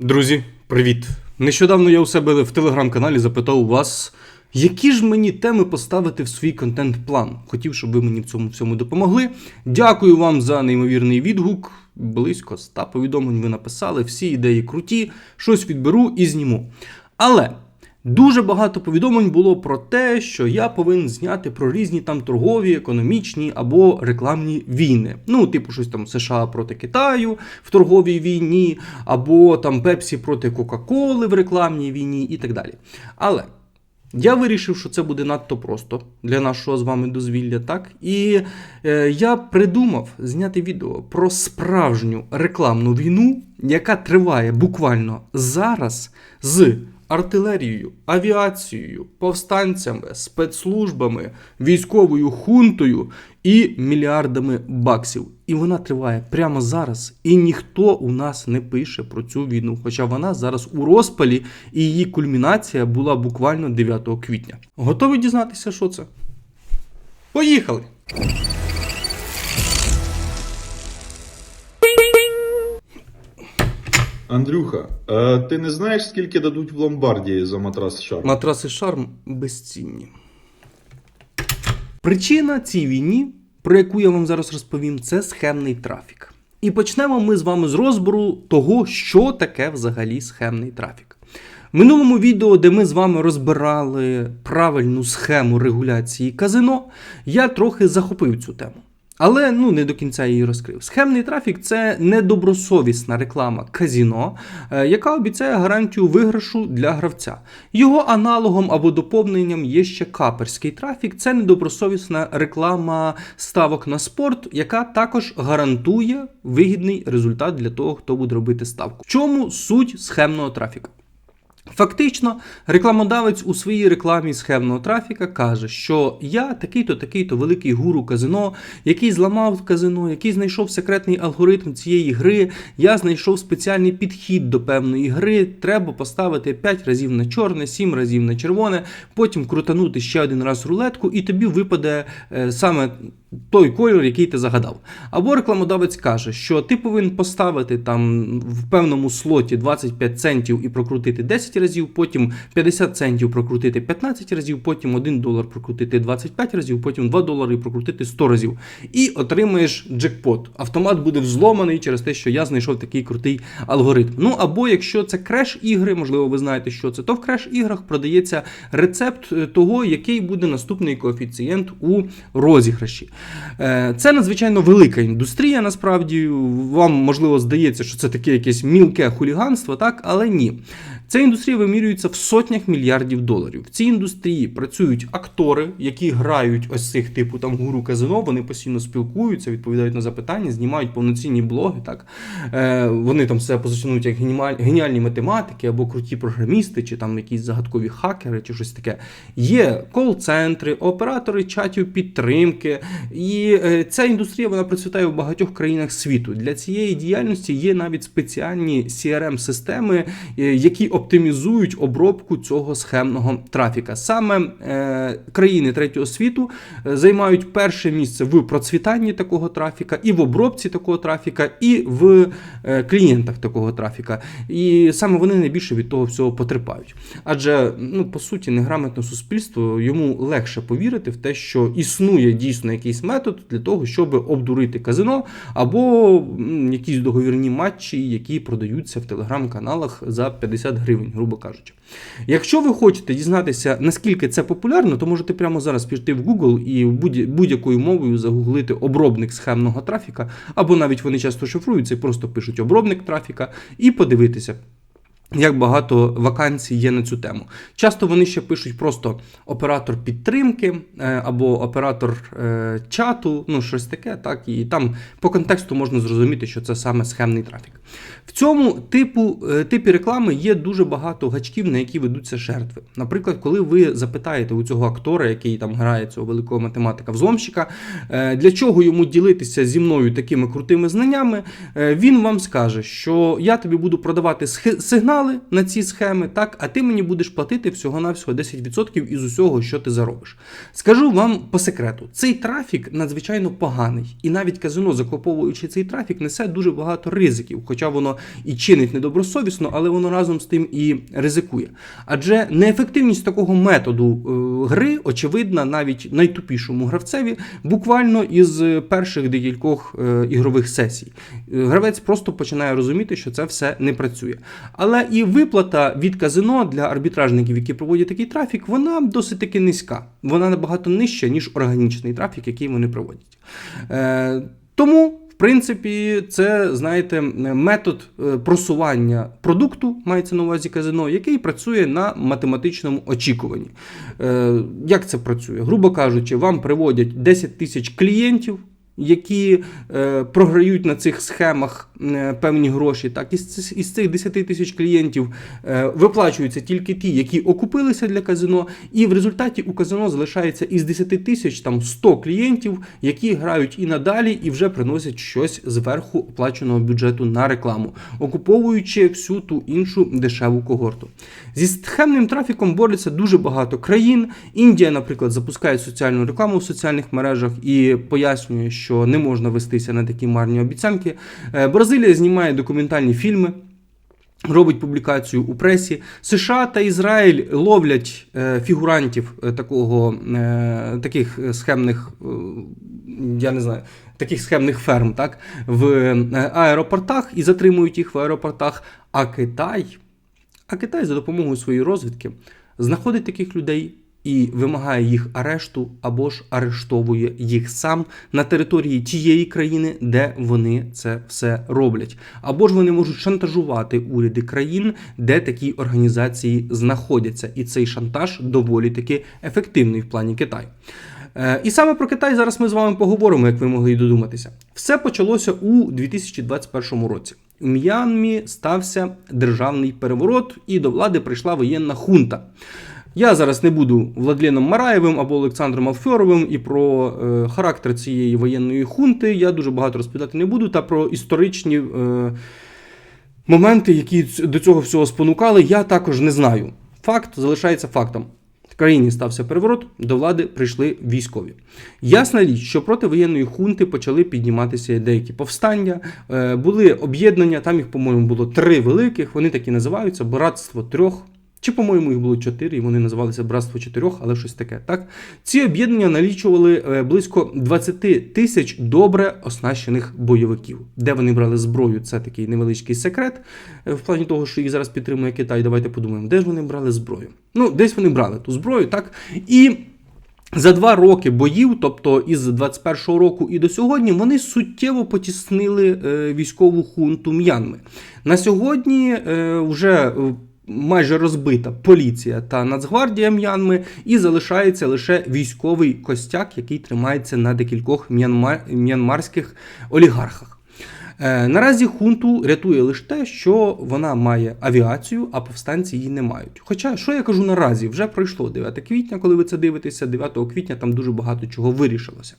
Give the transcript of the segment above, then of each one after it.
Друзі, привіт! Нещодавно я у себе в телеграм-каналі запитав у вас, які ж мені теми поставити в свій контент-план. Хотів, щоб ви мені в цьому всьому допомогли. Дякую вам за неймовірний відгук. Близько 100 повідомлень ви написали, всі ідеї круті, щось відберу і зніму. Але дуже багато повідомлень було про те, що я повинен зняти про різні там торгові, економічні або рекламні війни. Ну, типу, щось там США проти Китаю в торговій війні, або там Пепсі проти Кока-Коли в рекламній війні і так далі. Але. Я вирішив, що це буде надто просто для нашого з вами дозвілля, так? І е, я придумав зняти відео про справжню рекламну війну, яка триває буквально зараз з артилерією, авіацією, повстанцями, спецслужбами, військовою хунтою і мільярдами баксів. І вона триває прямо зараз. І ніхто у нас не пише про цю війну. Хоча вона зараз у розпалі, і її кульмінація була буквально 9 квітня. Готові дізнатися, що це? Поїхали! Андрюха, а ти не знаєш, скільки дадуть в ломбардії за матрас Шарм? Матраси шарм безцінні. Причина цій війні, про яку я вам зараз розповім, це схемний трафік. І почнемо ми з вами з розбору того, що таке взагалі схемний трафік. В минулому відео, де ми з вами розбирали правильну схему регуляції казино, я трохи захопив цю тему. Але ну не до кінця її розкрив. Схемний трафік це недобросовісна реклама казіно, е, яка обіцяє гарантію виграшу для гравця. Його аналогом або доповненням є ще каперський трафік. Це недобросовісна реклама ставок на спорт, яка також гарантує вигідний результат для того, хто буде робити ставку. В чому суть схемного трафіка? Фактично, рекламодавець у своїй рекламі схемного трафіка каже, що я такий-то, такий-то великий гуру казино, який зламав казино, який знайшов секретний алгоритм цієї гри. Я знайшов спеціальний підхід до певної гри. Треба поставити 5 разів на чорне, 7 разів на червоне, потім крутанути ще один раз рулетку, і тобі випаде е, саме той кольор, який ти загадав. Або рекламодавець каже, що ти повинен поставити там в певному слоті 25 центів і прокрутити 10 разів, потім 50 центів прокрутити 15 разів, потім 1 долар прокрутити 25 разів, потім 2 долари прокрутити 100 разів. І отримаєш джекпот. Автомат буде взломаний через те, що я знайшов такий крутий алгоритм. Ну або якщо це креш-ігри, можливо, ви знаєте, що це, то в креш-іграх продається рецепт е, того, який буде наступний коефіцієнт у розіграші. Е, Це надзвичайно велика індустрія. Насправді вам можливо здається, що це таке якесь мілке хуліганство, так, але ні. Ця індустрія вимірюється в сотнях мільярдів доларів. В цій індустрії працюють актори, які грають ось цих типу там гуру казино. Вони постійно спілкуються, відповідають на запитання, знімають повноцінні блоги. Так е, вони там себе позиціонують як геніаль- геніальні математики або круті програмісти, чи там якісь загадкові хакери, чи щось таке. Є кол-центри, оператори чатів підтримки. І е, ця індустрія вона процвітає в багатьох країнах світу. Для цієї діяльності є навіть спеціальні CRM-системи, е, які оптимізують обробку цього схемного трафіка. Саме е, країни третього світу е, займають перше місце в процвітанні такого трафіка, і в обробці такого трафіка, і в е, клієнтах такого трафіка. І саме вони найбільше від того всього потерпають. Адже, ну, по суті, неграмотне суспільство йому легше повірити в те, що існує дійсно якийсь метод для того, щоб обдурити казино, або якісь договірні матчі, які продаються в телеграм-каналах за 50 гривень, грубо кажучи. Якщо ви хочете дізнатися, наскільки це популярно, то можете прямо зараз піти в Google і будь- будь-якою мовою загуглити обробник схемного трафіка, або навіть вони часто шифруються і просто пишуть обробник трафіка, і подивитися. Як багато вакансій є на цю тему. Часто вони ще пишуть просто оператор підтримки е, або оператор е, чату, ну щось таке, так, і там по контексту можна зрозуміти, що це саме схемний трафік. В цьому типу, е, типі реклами є дуже багато гачків, на які ведуться жертви. Наприклад, коли ви запитаєте у цього актора, який там грає цього великого математика взломщика, для чого йому ділитися зі мною такими крутими знаннями, він вам скаже, що я тобі буду продавати схи- сигнали. на ці схеми, так, а ти мені будеш платити всього-навсього 10% із усього, що ти заробиш. Скажу вам по секрету, цей трафік надзвичайно поганий, і навіть казино, закуповуючи цей трафік, несе дуже багато ризиків, хоча воно і чинить недобросовісно, але воно разом з тим і ризикує. Адже неефективність такого методу е, гри очевидна навіть найтупішому гравцеві, буквально із перших декількох е, ігрових сесій. Е, Гравець просто починає розуміти, що це все не працює. Але і виплата від казино для арбітражників, які проводять такий трафік, вона досить таки низька. Вона набагато нижча, ніж органічний трафік, який вони проводять. Е, тому. В принципі, це, знаєте, метод е, просування продукту, мається на увазі казино, який працює на математичному очікуванні. Е, Як це працює? Грубо кажучи, вам приводять 10 тисяч клієнтів, які програють на цих схемах певні гроші. Так, із, із цих 10 тисяч клієнтів е, виплачуються тільки ті, які окупилися для казино, і в результаті у казино залишається із 10 тисяч там 100 клієнтів, які грають і надалі, і вже приносять щось зверху оплаченого бюджету на рекламу, окуповуючи всю ту іншу дешеву когорту. Зі схемним трафіком борються дуже багато країн. Індія, наприклад, запускає соціальну рекламу в соціальних мережах і пояснює, що не можна вестися на такі марні обіцянки. Е, Бразилія знімає документальні фільми. Робить публікацію у пресі. США та Ізраїль ловлять е, фігурантів е, такого, е, таких схемних, я не знаю, таких схемних ферм, так, в аеропортах і затримують їх в аеропортах. А Китай, а Китай за допомогою своєї розвідки знаходить таких людей і вимагає їх арешту або ж арештовує їх сам на території тієї країни, де вони це все роблять. Або ж вони можуть шантажувати уряди країн, де такі організації знаходяться. І цей шантаж доволі таки ефективний в плані Китаю. Е, І саме про Китай зараз ми з вами поговоримо, як ви могли й додуматися. Все почалося у 2021 році. У М'янмі стався державний переворот, і до влади прийшла воєнна хунта. Я зараз не буду Владленом Мараєвим або Олександром Алфьоровим і про е, характер цієї воєнної хунти я дуже багато розповідати не буду, та про історичні е, моменти, які до цього всього спонукали, я також не знаю. Факт залишається фактом. В країні стався переворот, до влади прийшли військові. Ясна річ, що проти воєнної хунти почали підніматися деякі повстання, е, були об'єднання, там їх, по-моєму, було три великих, вони так і називаються Братство трьох. Чи, по-моєму, їх було чотири, і вони називалися Братство чотирьох, але щось таке. Так? Ці об'єднання налічували е, близько 20 тисяч добре оснащених бойовиків. Де вони брали зброю, це такий невеличкий секрет. е, В плані того, що їх зараз підтримує Китай. Давайте подумаємо, де ж вони брали зброю? Ну, десь вони брали ту зброю, так? І за два роки боїв, тобто із 21-го року і до сьогодні, вони суттєво потіснили е, військову хунту М'янми. На сьогодні вже майже розбита поліція та Нацгвардія М'янми, і залишається лише військовий костяк, який тримається на декількох м'янмар... м'янмарських олігархах. Е, Наразі хунту рятує лише те, що вона має авіацію, а повстанці її не мають. Хоча, що я кажу наразі, вже пройшло 9 квітня, коли ви це дивитеся, 9 квітня там дуже багато чого вирішилося.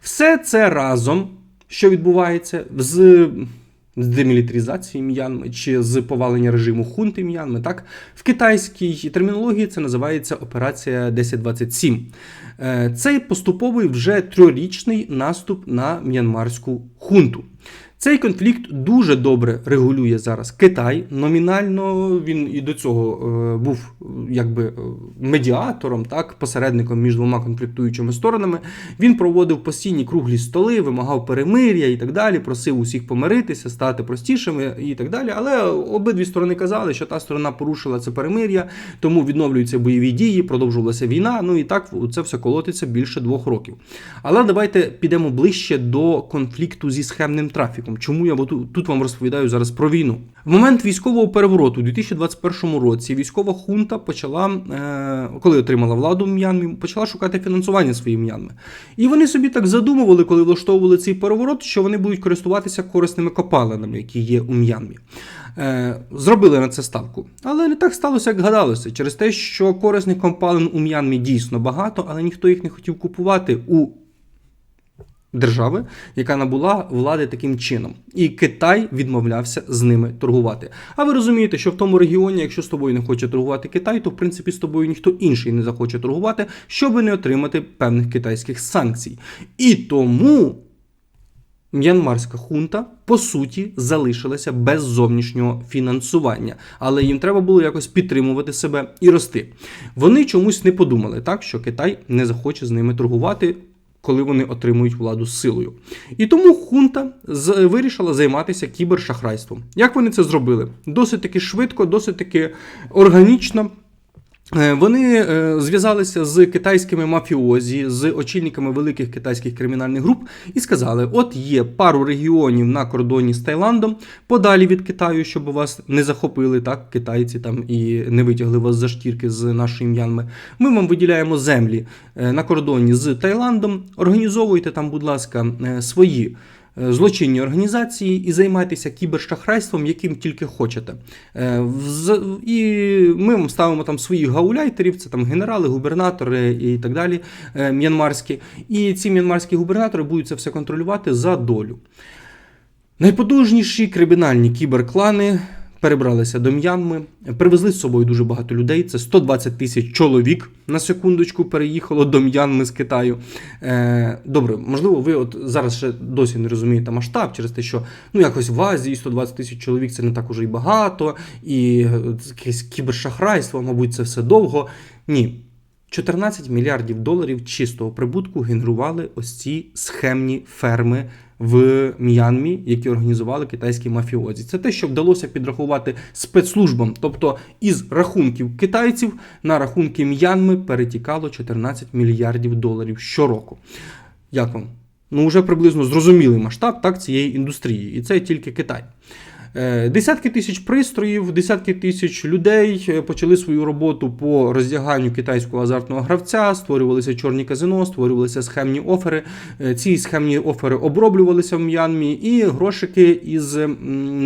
Все це разом, що відбувається з. З демілітаризації М'янми чи з повалення режиму хунти М'янми, так в китайській термінології це називається операція 1027. Це Цей поступовий вже трьорічний наступ на м'янмарську хунту. Цей конфлікт дуже добре регулює зараз Китай. Номінально він і до цього е, був е, якби е, медіатором, так, посередником між двома конфліктуючими сторонами. Він проводив постійні круглі столи, вимагав перемир'я і так далі, просив усіх помиритися, стати простішими і так далі. Але обидві сторони казали, що та сторона порушила це перемир'я, тому відновлюються бойові дії, продовжувалася війна. Ну і так це все колотиться більше двох років. Але давайте підемо ближче до конфлікту зі схемним трафіком. Чому я тут вам розповідаю зараз про війну? В момент військового перевороту у 2021 році військова хунта почала, е, коли отримала владу М'янмі, почала шукати фінансування своїм М'янми. І вони собі так задумували, коли влаштовували цей переворот, що вони будуть користуватися корисними копалинами, які є у М'янмі. Е, зробили на це ставку. Але не так сталося, як гадалося, через те, що корисних копалин у М'янмі дійсно багато, але ніхто їх не хотів купувати у держави, яка набула влади таким чином. І Китай відмовлявся з ними торгувати. А ви розумієте, що в тому регіоні, якщо з тобою не хоче торгувати Китай, то в принципі з тобою ніхто інший не захоче торгувати, щоб не отримати певних китайських санкцій. І тому М'янмарська хунта по суті залишилася без зовнішнього фінансування, але їм треба було якось підтримувати себе і рости. Вони чомусь не подумали так, що Китай не захоче з ними торгувати. Коли вони отримують владу силою, і тому хунта вирішила займатися кібершахрайством. Як вони це зробили? Досить таки швидко, досить таки органічно. Е, Вони е, зв'язалися з китайськими мафіозі, з очільниками великих китайських кримінальних груп і сказали: от є пару регіонів на кордоні з Таїландом, подалі від Китаю, щоб вас не захопили, так, китайці там і не витягли вас за шкірки з нашої м'янми. Ми вам виділяємо землі е, на кордоні з Таїландом. Організовуйте там, будь ласка, свої. Е, Злочинні організації і займайтеся кібершахрайством, яким тільки хочете. Е, І ми вам ставимо там своїх гауляйтерів, це там генерали, губернатори і так далі, е, м'янмарські. І ці м'янмарські губернатори будуть це все контролювати за долю. Найпотужніші кримінальні кіберклани перебралися до М'янми, привезли з собою дуже багато людей. Це 120 тисяч чоловік на секундочку переїхало до М'янми з Китаю. Е, добре, можливо, ви от зараз ще досі не розумієте масштаб через те, що ну якось в Азії 120 тисяч чоловік це не так уже й багато, і е, якесь кібершахрайство, мабуть, це все довго. Ні. 14 мільярдів доларів чистого прибутку генерували ось ці схемні ферми в М'янмі, які організували китайські мафіозі. Це те, що вдалося підрахувати спецслужбам. Тобто із рахунків китайців на рахунки М'янми перетікало 14 мільярдів доларів щороку. Як вам? Ну, вже приблизно зрозумілий масштаб так, цієї індустрії, і це тільки Китай. Е, Десятки тисяч пристроїв, десятки тисяч людей е, почали свою роботу по роздяганню китайського азартного гравця, створювалися чорні казино, створювалися схемні офери. Е, Ці схемні офери оброблювалися в М'янмі, і грошики із м,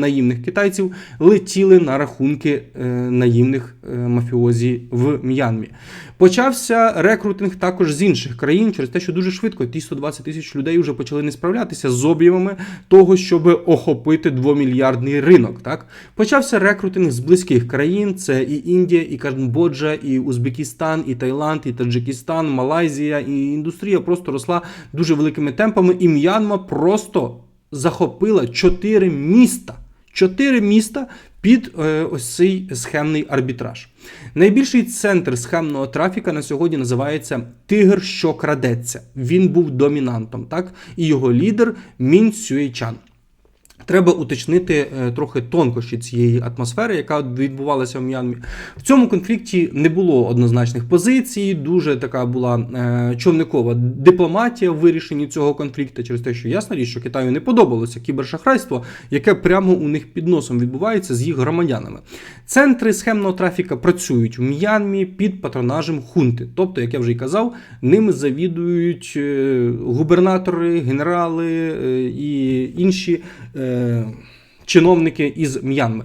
наївних китайців летіли на рахунки наївних е, мафіозі в М'янмі. Почався рекрутинг також з інших країн через те, що дуже швидко ті 120 тисяч людей вже почали не справлятися з об'ємами того, щоб охопити двомільярдний ринок. Так почався рекрутинг з близьких країн: це і Індія, і Камбоджа, і Узбекистан, і Таїланд, і Таджикистан, Малайзія. І індустрія просто росла дуже великими темпами. І М'янма просто захопила чотири міста. Чотири міста під е, ось цей схемний арбітраж. Найбільший центр схемного трафіка на сьогодні називається Тигр, що крадеться. Він був домінантом, так? І його лідер Мін Сюєчан. Треба уточнити е, трохи тонкощі цієї атмосфери, яка відбувалася в М'янмі. В цьому конфлікті не було однозначних позицій, дуже така була е, човникова дипломатія в вирішенні цього конфлікту через те, що ясна річ, що Китаю не подобалося кібершахрайство, яке прямо у них під носом відбувається з їх громадянами. Центри схемного трафіка працюють в М'янмі під патронажем хунти. Тобто, як я вже й казав, ними завідують е, губернатори, генерали і інші е, чиновники із М'янми.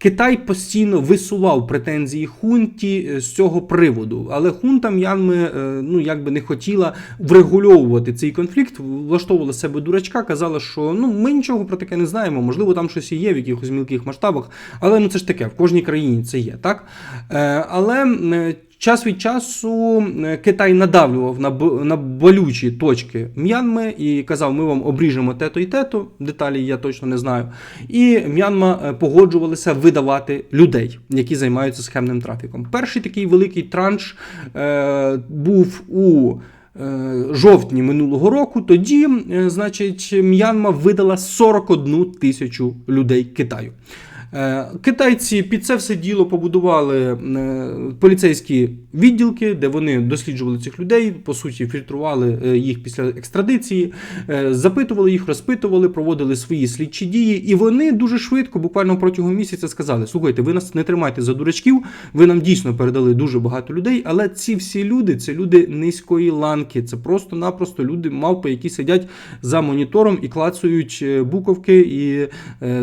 Китай постійно висував претензії хунті е, з цього приводу, але хунта М'янми е, ну якби не хотіла врегульовувати цей конфлікт, влаштовувала себе дурачка, казала, що ну ми нічого про таке не знаємо, можливо, там щось і є в якихось мілких масштабах, але ну це ж таке, в кожній країні це є, так? Але Час від часу е, Китай надавлював на, на болючі точки М'янми і казав, ми вам обріжемо те-то і те-то, деталі я точно не знаю. І М'янма е, погоджувалися видавати людей, які займаються схемним трафіком. Перший такий великий транш е, був у е, жовтні минулого року. Тоді, значить, М'янма видала 41 тисячу людей Китаю. Е, Китайці під це все діло побудували е, поліцейські відділки, де вони досліджували цих людей, по суті, фільтрували е, їх після екстрадиції, запитували їх, розпитували, проводили свої слідчі дії, і вони дуже швидко, буквально протягом місяця, сказали: слухайте, ви нас не тримайте за дурачків, ви нам дійсно передали дуже багато людей, але ці всі люди це люди низької ланки, це просто-напросто люди, мавпи, які сидять за монітором і клацають е, буковки, і,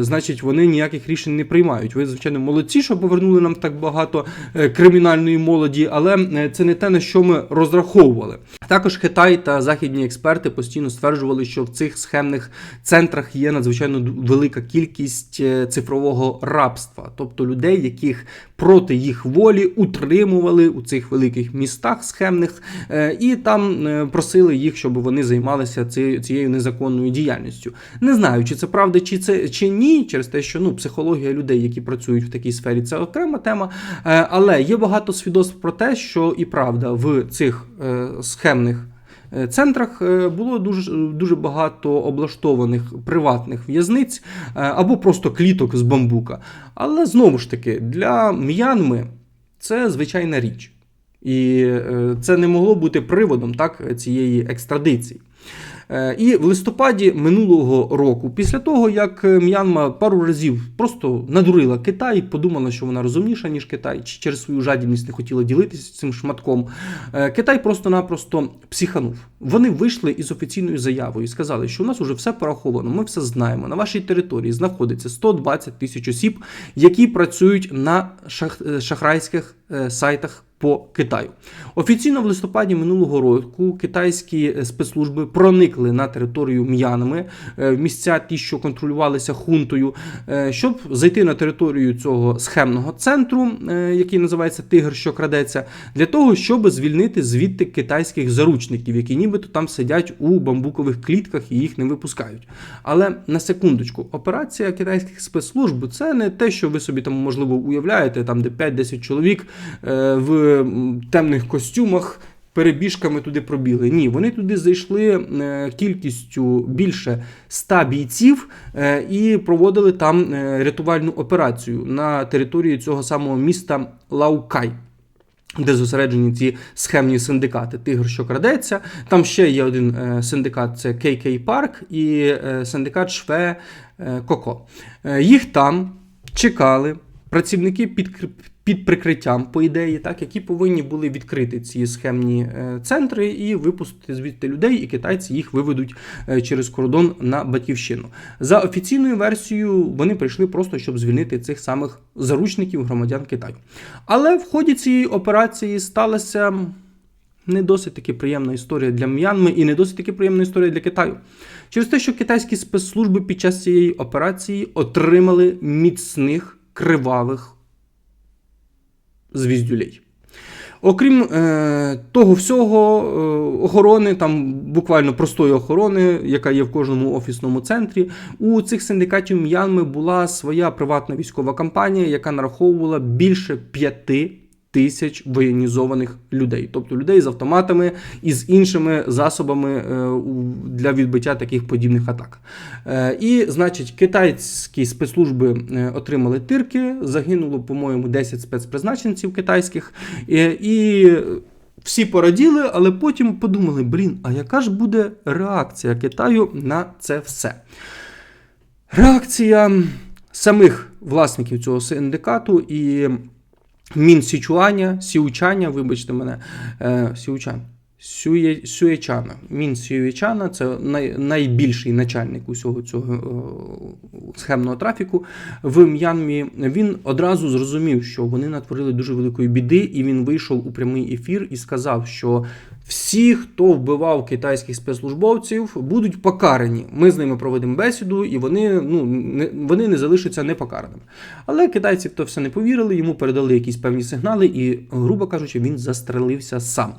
значить, вони ніяких рішень не приймають. Ви, звичайно, молодці, що повернули нам так багато е, кримінальної молоді, але е, це не те, на що ми розраховували. Також Китай та західні експерти постійно стверджували, що в цих схемних центрах є надзвичайно велика кількість е, цифрового рабства, тобто людей, яких проти їх волі утримували у цих великих містах схемних, і там просили їх, щоб вони займалися цією незаконною діяльністю. Не знаю, чи це правда, чи це чи ні, через те, що ну психологія людей, які працюють в такій сфері, це окрема тема. Е, Але є багато свідоцтв про те, що і правда в цих е, схемних. е, Центрах було дуже дуже багато облаштованих приватних в'язниць або просто кліток з бамбука. Але знову ж таки, для м'янми це звичайна річ. І це не могло бути приводом так, цієї екстрадиції. Е, І в листопаді минулого року, після того, як е, М'янма пару разів просто надурила Китай, подумала, що вона розумніша, ніж Китай, чи через свою жадібність не хотіла ділитися цим шматком, е, Китай просто-напросто психанув. Вони вийшли із офіційною заявою і сказали, що у нас уже все пораховано, ми все знаємо. На вашій території знаходиться 120 тисяч осіб, які працюють на шах... шахрайських сайтах по Китаю. Офіційно в листопаді минулого року китайські е, спецслужби проникли на територію М'янми, е, в місця ті, що контролювалися хунтою, е, щоб зайти на територію цього схемного центру, е, який називається Тигр, що крадеться, для того, щоб звільнити звідти китайських заручників, які нібито там сидять у бамбукових клітках і їх не випускають. Але на секундочку, операція китайських спецслужб це не те, що ви собі там можливо уявляєте, там де 5-10 чоловік е, в темних костюмах. Перебіжками туди пробігли. Ні, вони туди зайшли е, кількістю більше 100 бійців е, і проводили там е, рятувальну операцію на території цього самого міста Лаукай. Де зосереджені ці схемні синдикати. Тигр, що крадеться. Там ще є один е, синдикат це KK Парк і е, синдикат Шве е, Коко. Е, їх там чекали працівники під, під прикриттям, по ідеї, так, які повинні були відкрити ці схемні е, центри і випустити звідти людей, і китайці їх виведуть е, через кордон на батьківщину. За офіційною версією, вони прийшли просто, щоб звільнити цих самих заручників громадян Китаю. Але в ході цієї операції сталася не досить таки приємна історія для М'янми і не досить таки приємна історія для Китаю. Через те, що китайські спецслужби під час цієї операції отримали міцних кривавих звіздюлей. Окрім е, того всього, е, охорони, там буквально простої охорони, яка є в кожному офісному центрі, у цих синдикатів М'янми була своя приватна військова кампанія, яка нараховувала більше п'яти тисяч воєнізованих людей, тобто людей з автоматами і з іншими засобами е, для відбиття таких подібних атак. Е, І, значить, китайські спецслужби е, отримали тирки, загинуло, по-моєму, 10 спецпризначенців китайських. І, і всі пораділи, але потім подумали: блін, а яка ж буде реакція Китаю на це все? Реакція самих власників цього синдикату і Мін Січуаня, Сіучаня, вибачте мене, е, Сіучан. Сює, Сюєчана. Мін Сюєчана це най, найбільший начальник усього цього е, схемного трафіку в М'янмі. Він одразу зрозумів, що вони натворили дуже великої біди, і він вийшов у прямий ефір і сказав, що всі, хто вбивав китайських спецслужбовців, будуть покарані. Ми з ними проведемо бесіду, і вони, ну, не, вони не залишаться непокараними. Але китайці то все не повірили, йому передали якісь певні сигнали, і, грубо кажучи, він застрелився сам.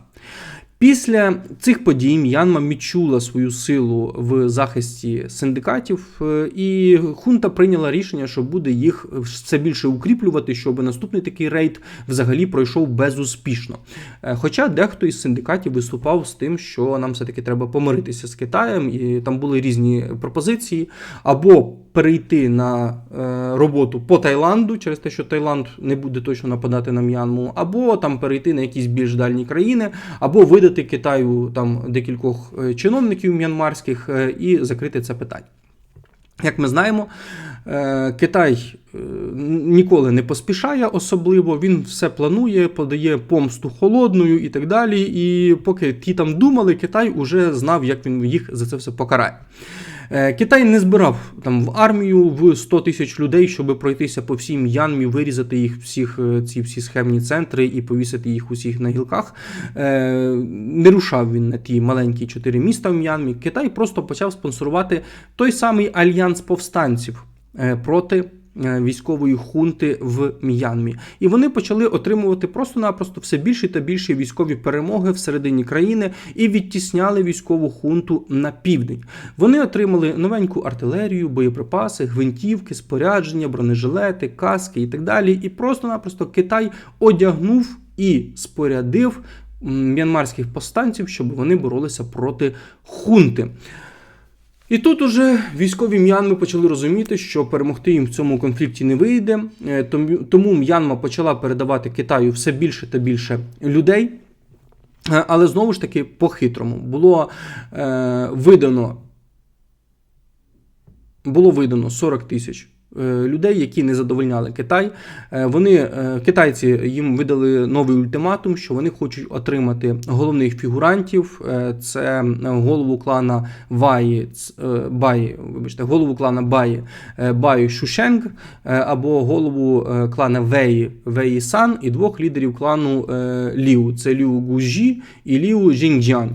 Після цих подій М'янма відчула свою силу в захисті синдикатів, е, і хунта прийняла рішення, що буде їх все більше укріплювати, щоб наступний такий рейд взагалі пройшов безуспішно. Е, Хоча дехто із синдикатів виступав з тим, що нам все-таки треба помиритися з Китаєм, і там були різні пропозиції, або перейти на е, роботу по Таїланду, через те, що Таїланд не буде точно нападати на М'янму, або там перейти на якісь більш дальні країни, або видати Китаю там декількох е, чиновників м'янмарських е, і закрити це питання. Як ми знаємо, е, Китай ніколи не поспішає особливо, він все планує, подає помсту холодною і так далі. І поки ті там думали, Китай уже знав, як він їх за це все покарає. Е, Китай не збирав там в армію в 100 тисяч людей, щоб пройтися по всій М'янмі, вирізати їх всіх, е, ці всі схемні центри і повісити їх усіх на гілках. Е, Не рушав він на ті маленькі чотири міста в М'янмі. Китай просто почав спонсорувати той самий альянс повстанців проти. Е, Військової хунти в М'янмі, і вони почали отримувати просто-напросто все більше та більше військові перемоги всередині країни і відтісняли військову хунту на південь. Вони отримали новеньку артилерію, боєприпаси, гвинтівки, спорядження, бронежилети, каски і так далі. І просто-напросто Китай одягнув і спорядив м'янмарських повстанців, щоб вони боролися проти хунти. І тут уже військові М'янми почали розуміти, що перемогти їм в цьому конфлікті не вийде. Е, тому- М'янма почала передавати Китаю все більше та більше людей. Е, Але знову ж таки по-хитрому було е, видано, було видано 40 тисяч людей, які не задовольняли Китай. Е, Вони, е, китайці, їм видали новий ультиматум, що вони хочуть отримати головних фігурантів. Е, Це голову клана Ваї, е, Баї, вибачте, голову клана Баї, е, Баю Шушенг, е, або голову е, клана Веї, Веї Сан і двох лідерів клану е, Ліу. Це Ліу Гужі і Ліу Жінджан.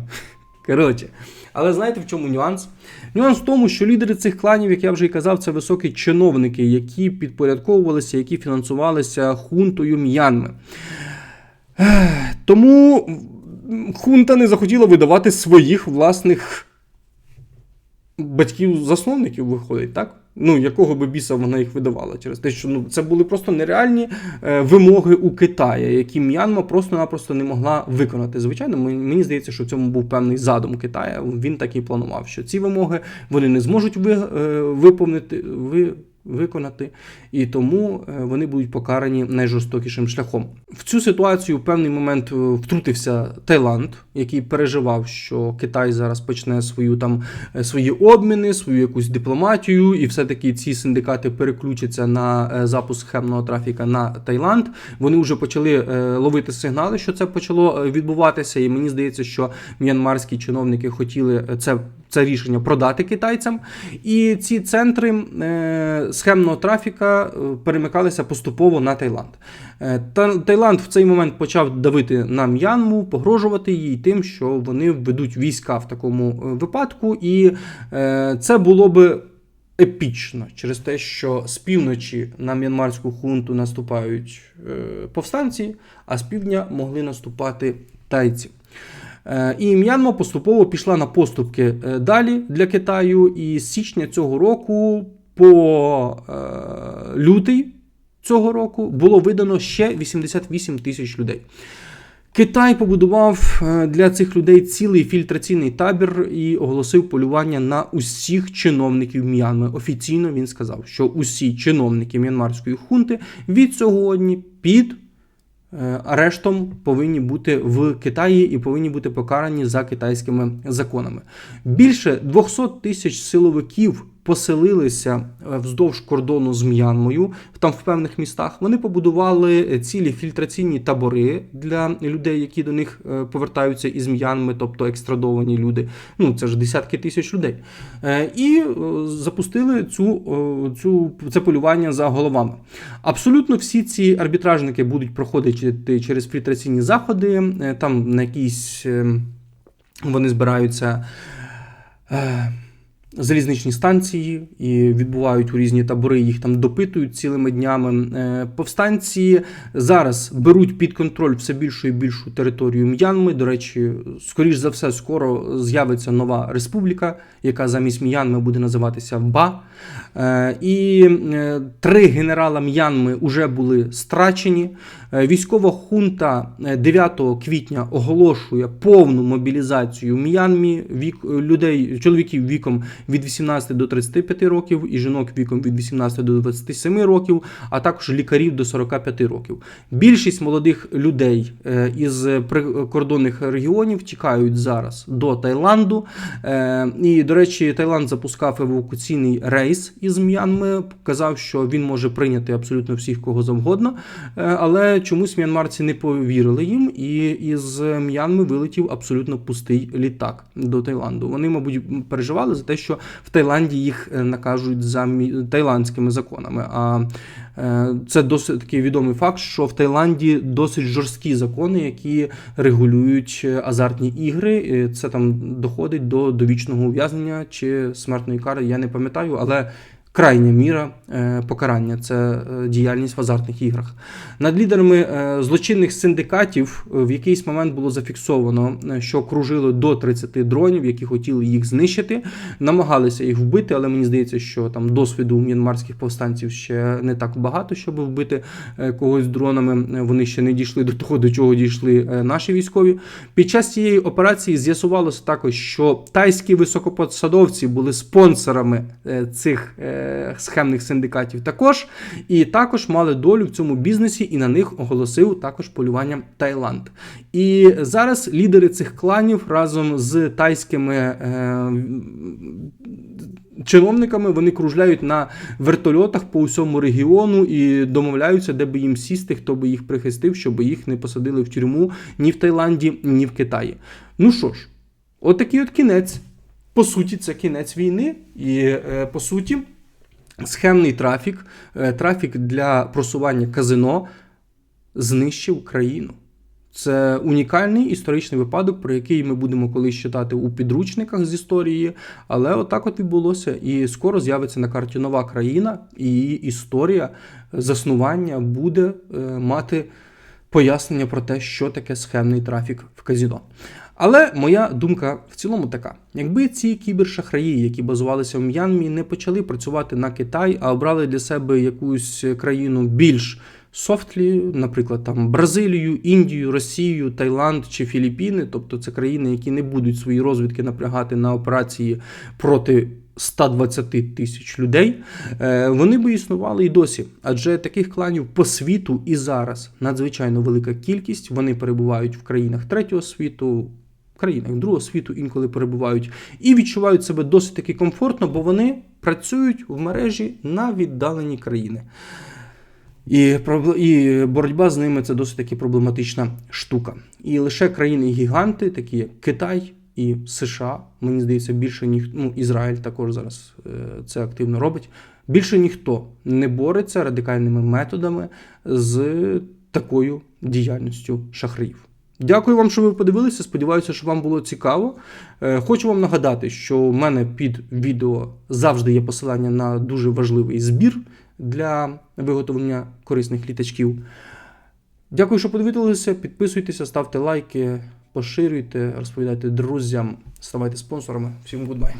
Коротше. Але знаєте в чому нюанс? Нюанс в тому, що лідери цих кланів, як я вже і казав, це високі чиновники, які підпорядковувалися, які фінансувалися хунтою М'янми. Тому хунта не захотіла видавати своїх власних батьків-засновників, виходить, так? Ну, якого би біса вона їх видавала через те, що ну, це були просто нереальні е, вимоги у Китаї, які М'янма просто-напросто не могла виконати. Звичайно, мені, здається, що в цьому був певний задум Китая. Він так і планував, що ці вимоги вони не зможуть ви, е, виповнити. Ви, Виконати, і тому е, вони будуть покарані найжорстокішим шляхом. В цю ситуацію в певний момент е, втрутився Таїланд, який переживав, що Китай зараз почне свою там е, свої обміни, свою якусь дипломатію, і все-таки ці синдикати переключаться на запуск схемного трафіка на Таїланд. Вони вже почали ловити сигнали, що це почало відбуватися. І мені здається, що м'янмарські чиновники хотіли це. Це рішення продати китайцям, і ці центри е, схемного трафіка е, перемикалися поступово на Таїланд. Е, Та, Таїланд в цей момент почав давити на М'янму, погрожувати їй тим, що вони введуть війська в такому випадку, і це було би епічно через те, що з півночі на м'янмарську хунту наступають повстанці, а з півдня могли наступати тайці. Е, І М'янма поступово пішла на поступки е, далі для Китаю, і з січня цього року по е, лютий цього року було видано ще 88 тисяч людей. Китай побудував для цих людей цілий фільтраційний табір і оголосив полювання на усіх чиновників М'янми. Офіційно він сказав, що усі чиновники м'янмарської хунти від сьогодні під арештом повинні бути в Китаї і повинні бути покарані за китайськими законами. Більше 200 тисяч силовиків поселилися е, вздовж кордону з М'янмою, там в певних містах. Вони побудували цілі фільтраційні табори для людей, які до них е, повертаються із М'янми, тобто екстрадовані люди. Ну це ж десятки тисяч людей. Е, І запустили цю, цю це полювання за головами. Абсолютно всі ці арбітражники будуть проходити через фільтраційні заходи, там на якісь е, вони збираються. Залізничні станції і відбувають у різні табори, їх там допитують цілими днями. Е, Повстанці зараз беруть під контроль все більшу і більшу територію М'янми. До речі, скоріш за все, скоро з'явиться нова республіка, яка замість М'янми буде називатися Ба. Е, І е, три генерала М'янми вже були страчені. Е, Військова хунта е, 9 квітня оголошує повну мобілізацію в М'янмі вік е, людей, чоловіків віком від 18 до 35 років і жінок віком від 18 до 27 років, а також лікарів до 45 років. Більшість молодих людей е, із прикордонних регіонів тікають зараз до Таїланду. Е, І, до речі, Таїланд запускав евакуаційний рейс із М'янми, казав, що він може прийняти абсолютно всіх кого завгодно. Е, Але чомусь м'янмарці не повірили їм, і із М'янми вилетів абсолютно пустий літак до Таїланду. Вони, мабуть, переживали за те, що в Таїланді їх е, накажуть за таїландськими законами. А е, це досить такий відомий факт, що в Таїланді досить жорсткі закони, які регулюють е, азартні ігри. Це там доходить до довічного ув'язнення чи смертної кари. Я не пам'ятаю, але. Крайня міра е, покарання це е, діяльність в азартних іграх. Над лідерами е, злочинних синдикатів в якийсь момент було зафіксовано, що кружили до 30 дронів, які хотіли їх знищити, намагалися їх вбити, але мені здається, що там досвіду у м'янмарських повстанців ще не так багато, щоб вбити когось дронами. Вони ще не дійшли до того, до чого дійшли наші військові. Під час цієї операції з'ясувалося також, що тайські високопосадовці були спонсорами цих схемних синдикатів також, і також мали долю в цьому бізнесі, і на них оголосив також полювання Таїланд. І зараз лідери цих кланів разом з тайськими. Е, Чиновниками вони кружляють на вертольотах по усьому регіону і домовляються, де би їм сісти, хто би їх прихистив, щоб їх не посадили в тюрму ні в Таїланді, ні в Китаї. Ну що ж, отакий от кінець. По суті, це кінець війни, і е, по суті, схемний трафік, е, трафік для просування казино знищив країну. Це унікальний історичний випадок, про який ми будемо колись читати у підручниках з історії. Але отак от відбулося. І скоро з'явиться на карті нова країна, і її історія заснування буде е, мати пояснення про те, що таке схемний трафік в казіно. Але моя думка в цілому така: якби ці кібершахраї, які базувалися в М'янмі, не почали працювати на Китай, а обрали для себе якусь країну більш софтлі, наприклад, там Бразилію, Індію, Росію, Таїланд чи Філіппіни, тобто це країни, які не будуть свої розвідки напрягати на операції проти 120 тисяч людей, е, вони би існували і досі. Адже таких кланів по світу і зараз надзвичайно велика кількість. Вони перебувають в країнах третього світу. Країнах другого світу інколи перебувають і відчувають себе досить таки комфортно, бо вони працюють в мережі на віддалені країни. І, і боротьба з ними це досить таки проблематична штука. І лише країни-гіганти, такі як Китай і США, мені здається, більше ніхто, ну, Ізраїль також зараз е, це активно робить. Більше ніхто не бореться радикальними методами з такою діяльністю шахраїв. Дякую вам, що ви подивилися. Сподіваюся, що вам було цікаво. Е, Хочу вам нагадати, що в мене під відео завжди є посилання на дуже важливий збір для виготовлення корисних літачків. Дякую, що подивилися. Підписуйтеся, ставте лайки, поширюйте, розповідайте друзям, ставайте спонсорами. Всім гудбай.